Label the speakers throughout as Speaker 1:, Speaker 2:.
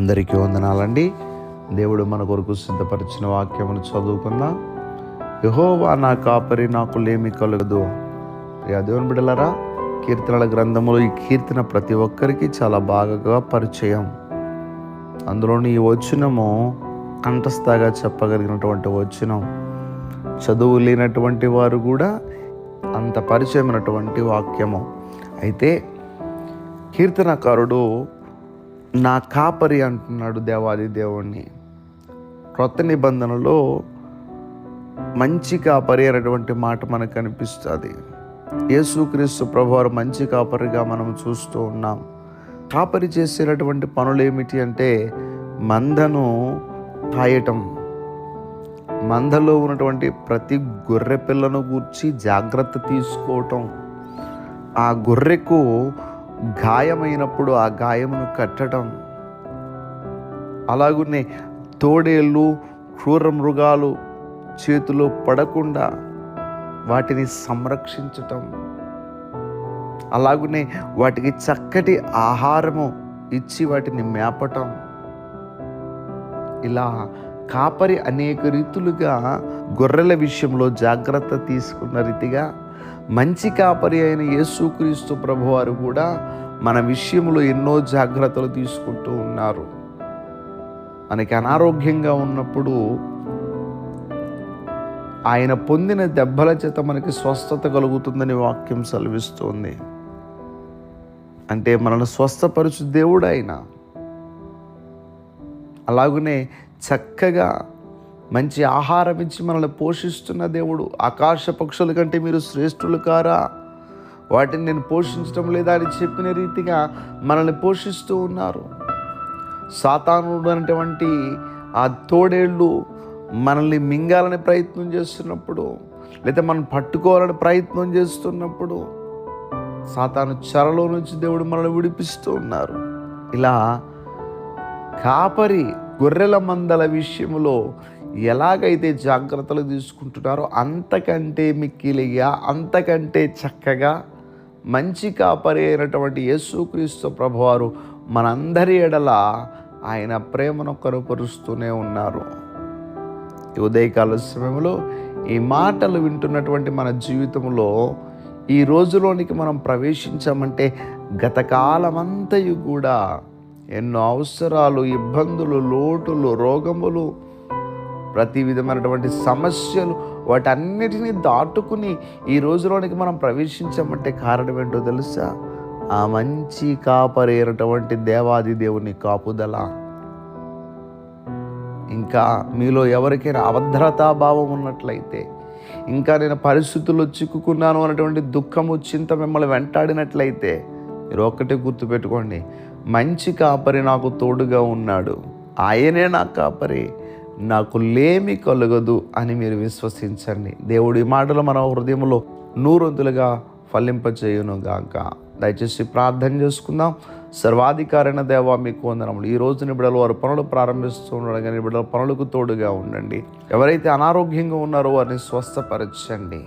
Speaker 1: అందరికీ వందనాలండి. దేవుడు మన కొరకు సిద్ధపరిచిన వాక్యమును చదువుకుందాం. యహోవా నా కాపరి నాకు లేమి కలగదు. దేవుని బిడలరా కీర్తనల గ్రంథములో ఈ కీర్తన ప్రతి ఒక్కరికి చాలా బాగా పరిచయం. అందులోని ఈ వచనము కంఠస్థాగా చెప్పగలిగినటువంటి వచనం. చదువు లేనటువంటి వారు కూడా అంత పరిచయమైనటువంటి వాక్యము. అయితే కీర్తనకారుడు నా కాపరి అంటున్నాడు దేవాది దేవుణ్ణి. క్రొత్త నిబంధనలో మంచి కాపరి అనేటువంటి మాట మనకు కనిపిస్తుంది. యేసుక్రీస్తు ప్రభువారు మంచి కాపరిగా మనం చూస్తూ ఉన్నాం. కాపరి చేసేటటువంటి పనులు ఏమిటి అంటే మందను కాయటం మందలో ఉన్నటువంటి ప్రతి గొర్రె పిల్లను గూర్చి జాగ్రత్త తీసుకోవటం. ఆ గొర్రెకు గాయమైనప్పుడు ఆ గాయమును కట్టడం. అలాగునే తోడేళ్ళు క్రూర మృగాలు చేతిలో పడకుండా వాటిని సంరక్షించటం. అలాగునే వాటికి చక్కటి ఆహారము ఇచ్చి వాటిని మేపటం. ఇలా కాపరి అనేక రీతులుగా గొర్రెల విషయంలో జాగ్రత్త తీసుకున్న రీతిగా మంచి కాపరి అయిన యేసుక్రీస్తు ప్రభువారు కూడా మన విషయంలో ఎన్నో జాగ్రత్తలు తీసుకుంటూ ఉన్నారు. మనకి అనారోగ్యంగా ఉన్నప్పుడు ఆయన పొందిన దెబ్బల చేత మనకి స్వస్థత కలుగుతుందని వాక్యం సెలవిస్తోంది. అంటే మనల్ని స్వస్థపరచు దేవుడు ఆయన అలాగనే చక్కగా మంచి ఆహారం ఇచ్చి మనల్ని పోషిస్తున్న దేవుడు. ఆకాశ పక్షుల కంటే మీరు శ్రేష్ఠులు కారా? వాటిని నేను పోషించడం లేదా అని చెప్పిన రీతిగా మనల్ని పోషిస్తూ ఉన్నారు. సాతానుడు అనేటువంటి ఆ తోడేళ్ళు మనల్ని మింగాలని ప్రయత్నం చేస్తున్నప్పుడు లేదా మనం పట్టుకోవాలని ప్రయత్నం చేస్తున్నప్పుడు సాతాను చెరలో నుంచి దేవుడు మనల్ని విడిపిస్తూ ఉన్నారు. ఇలా కాపరి గొర్రెల మందల విషయంలో ఎలాగైతే జాగ్రత్తలు తీసుకుంటున్నారో అంతకంటే మిక్కిలిగా అంతకంటే చక్కగా మంచి కాపరి అయినటువంటి యేసుక్రీస్తు ప్రభువారు మనందరి ఎడల ఆయన ప్రేమను కనుపరుస్తూనే ఉన్నారు. ఉదయకాల సమయంలో ఈ మాటలు వింటున్నటువంటి మన జీవితంలో ఈ రోజులోనికి మనం ప్రవేశించామంటే గతకాలమంతయు కూడా ఎన్నో అవసరాలు ఇబ్బందులు లోటులు రోగములు ప్రతి విధమైనటువంటి సమస్యలు వాటన్నిటినీ దాటుకుని ఈ రోజులోనికి మనం ప్రవేశించామంటే కారణం ఏంటో తెలుసా? ఆ మంచి కాపరైనటువంటి దేవాది దేవుని కాపుదల. ఇంకా మీలో ఎవరికైనా అభద్రతా భావం ఉన్నట్లయితే ఇంకా నేను పరిస్థితుల్లో చిక్కుకున్నాను అన్నటువంటి దుఃఖము చింత మిమ్మల్ని వెంటాడినట్లయితే మీరు ఒక్కటే గుర్తుపెట్టుకోండి మంచి కాపరి నాకు తోడుగా ఉన్నాడు. ఆయనే నా కాపరి. నాకు లేమి కలగదు అని మీరు విశ్వసించండి. దేవుడి మాటలు మన హృదయంలో నూరొంతులుగా ఫలింపచేయును గాక. దయచేసి ప్రార్థన చేసుకుందాం. సర్వాధికారైన దేవ మీకు వందనములు. ఈ రోజు నిబిడలు వారు పనులు ప్రారంభిస్తూ ఉండడం కానీ నిబిడల పనులకు తోడుగా ఉండండి. ఎవరైతే అనారోగ్యంగా ఉన్నారో వారిని స్వస్థపరచండి.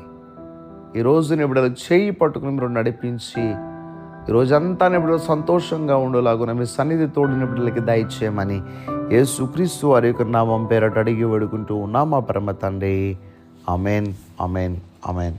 Speaker 1: ఈ రోజు నిబిడలు చేయి పట్టుకుని మీరు నడిపించి ఈరోజంతా రోజంతా సంతోషంగా ఉండేలాగున మీ సన్నిధి తోడు నిబిడలకి దయచేయమని యేసుక్రీస్తు వారి యొక్క నామం పేరట అడిగి వేడుకుంటూ ఉన్నాం మా పరమ తండ్రి. అమేన్ అమేన్ అమేన్